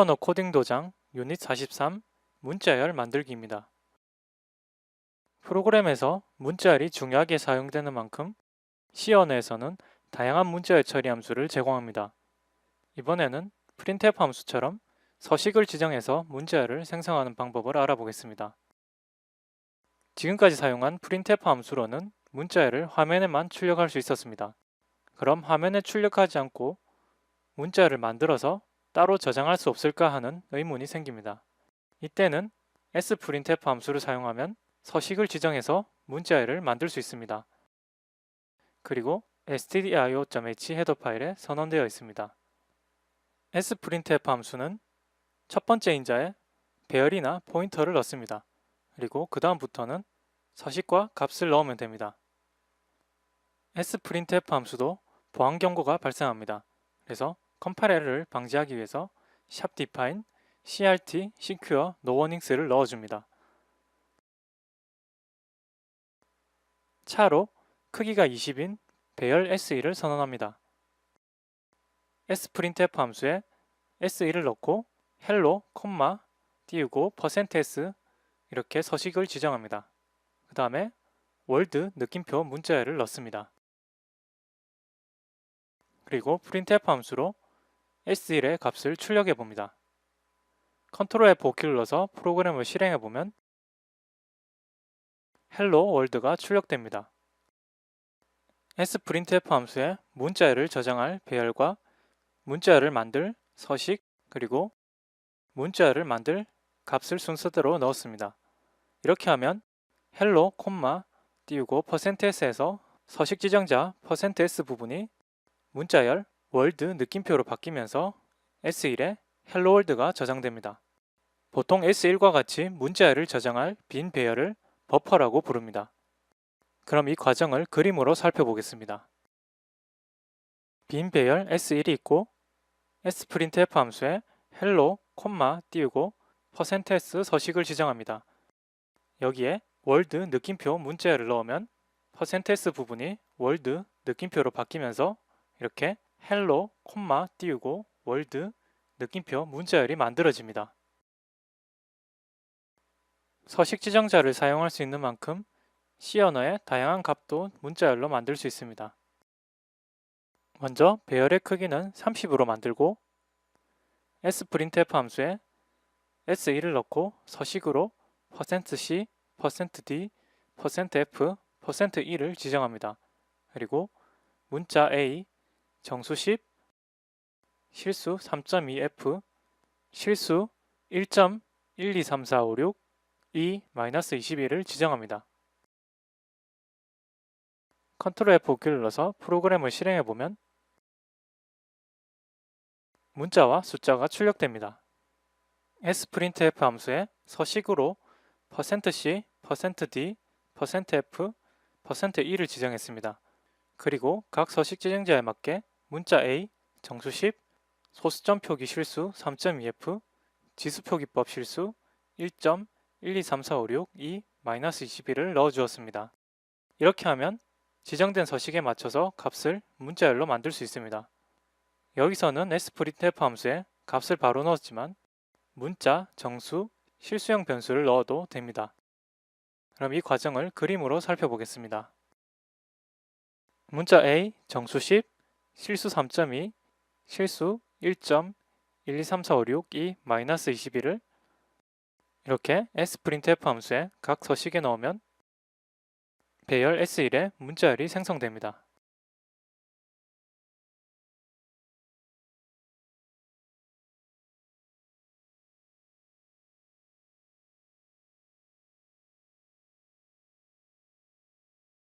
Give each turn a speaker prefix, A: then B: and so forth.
A: 언어 코딩 도장 유닛 43 문자열 만들기입니다. 프로그램에서 문자열이 중요하게 사용되는 만큼 C 언어에서는 다양한 문자열 처리 함수를 제공합니다. 이번에는 printf 함수처럼 서식을 지정해서 문자열을 생성하는 방법을 알아보겠습니다. 지금까지 사용한 printf 함수로는 문자열을 화면에만 출력할 수 있었습니다. 그럼 화면에 출력하지 않고 문자열을 만들어서 따로 저장할 수 없을까 하는 의문이 생깁니다. 이때는 sprintf 함수를 사용하면 서식을 지정해서 문자열을 만들 수 있습니다. 그리고 stdio.h 헤더 파일에 선언되어 있습니다. sprintf 함수는 첫 번째 인자에 배열이나 포인터를 넣습니다. 그리고 그 다음부터는 서식과 값을 넣으면 됩니다. sprintf 함수도 보안 경고가 발생합니다. 그래서 컴파일을 방지하기 위해서 샵 define crt secure no warnings를 넣어줍니다. 차로 크기가 20인 배열 S1을 선언합니다. sprintf 함수에 S1을 넣고 hello, 띄우고 %s 이렇게 서식을 지정합니다. 그 다음에 월드 느낌표 문자열을 넣습니다. 그리고 printf 함수로 S1의 값을 출력해 봅니다. 컨트롤 F5 키를 눌러서 프로그램을 실행해 보면 헬로 월드가 출력됩니다. sprintf 함수에 문자열을 저장할 배열과 문자열을 만들 서식 그리고 문자열을 만들 값을 순서대로 넣었습니다. 이렇게 하면 헬로 콤마 띄우고 %s에서 서식 지정자 %s 부분이 문자열 월드 느낌표로 바뀌면서 S1에 헬로 월드가 저장됩니다. 보통 S1과 같이 문자열을 저장할 빈 배열을 버퍼라고 부릅니다. 그럼 이 과정을 그림으로 살펴보겠습니다. 빈 배열 S1이 있고 sprintf 함수에 hello, 띄우고 %s 서식을 지정합니다. 여기에 월드 느낌표 문자열을 넣으면 %s 부분이 월드 느낌표로 바뀌면서 이렇게 헬로, 콤마 띄우고 월드 느낌표 문자열이 만들어집니다. 서식 지정자를 사용할 수 있는 만큼 C 언어의 다양한 값도 문자열로 만들 수 있습니다. 먼저 배열의 크기는 30으로 만들고 sprintf 함수에 s1을 넣고 서식으로 %c, %d, %f, %e를 지정합니다. 그리고 문자 a, 정수 10, 실수 3.2f, 실수 1.123456, e 21을 지정합니다. 컨트롤 F5키를 눌러서 프로그램을 실행해 보면 문자와 숫자가 출력됩니다. sprintf 함수에 서식으로 %c, %d, %f, %e를 지정했습니다. 그리고 각 서식 지정자에 맞게 문자 A, 정수 10, 소수점 표기 실수 3.2f, 지수 표기법 실수 1.123456, 2, 21을 넣어 주었습니다. 이렇게 하면 지정된 서식에 맞춰서 값을 문자열로 만들 수 있습니다. 여기서는 sprintf 함수에 값을 바로 넣었지만 문자, 정수, 실수형 변수를 넣어도 됩니다. 그럼 이 과정을 그림으로 살펴보겠습니다. 문자 A, 정수 10, 실수 3.2, 실수 1.123456, 2-21을 이렇게 sprintf 함수에 각 서식에 넣으면 배열 S1의 문자열이 생성됩니다.